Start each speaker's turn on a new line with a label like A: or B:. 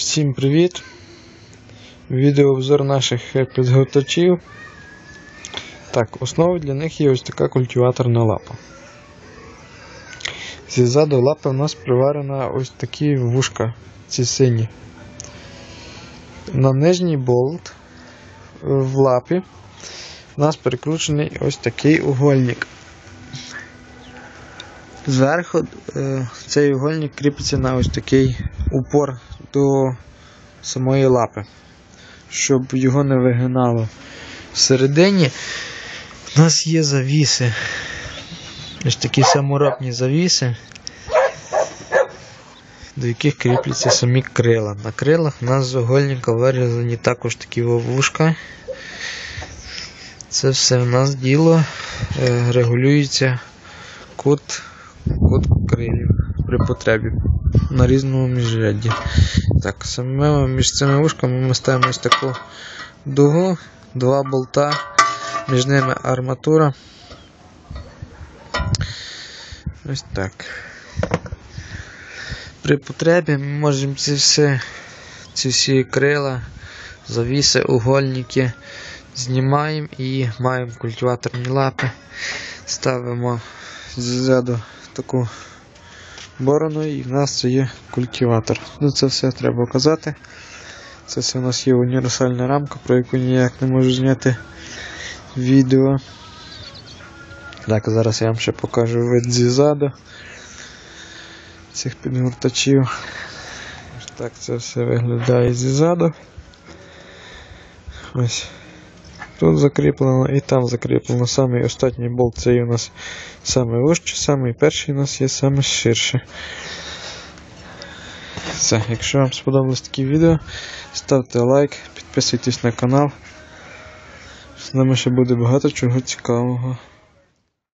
A: Всім привіт! Відеообзор наших е, підготовчів. Так, основою для них є ось така культиваторна лапа. Ззаду лапи у нас приварена ось такі вушка, ці сині. На нижній болт е, в лапі у нас перекручений ось такий угольник. Зверху е, цей угольник кріпиться на ось такий упор до самої лапи, щоб його не вигинало. Всередині у нас є завіси. Ось такі саморобні завіси, до яких кріпляться самі крила. На крилах у нас з угольника вирізані також такі вовушка. Це все в нас діло е, регулюється кут, кут крилів при потребі на різному міжрядді. Так, саме між цими вушками ми ставимо ось таку дугу, два болта, між ними арматура. Ось так. При потребі ми можемо ці всі, ці всі крила, завіси, угольники знімаємо і маємо культиваторні лапи. Ставимо ззаду таку борону і в нас це є культиватор. Ну це все треба казати. Це все у нас є універсальна рамка, про яку ніяк не можу зняти відео. Так, зараз я вам ще покажу вид ззаду цих підгортачів. Так це все виглядає ззаду. Ось. Тут закріплено і там закріплено. Самий останній болт це у нас самий вищий, самий перший у нас є саме ширше. Все, якщо вам сподобалось таке відео, ставте лайк, підписуйтесь на канал. З нами ще буде багато чого цікавого.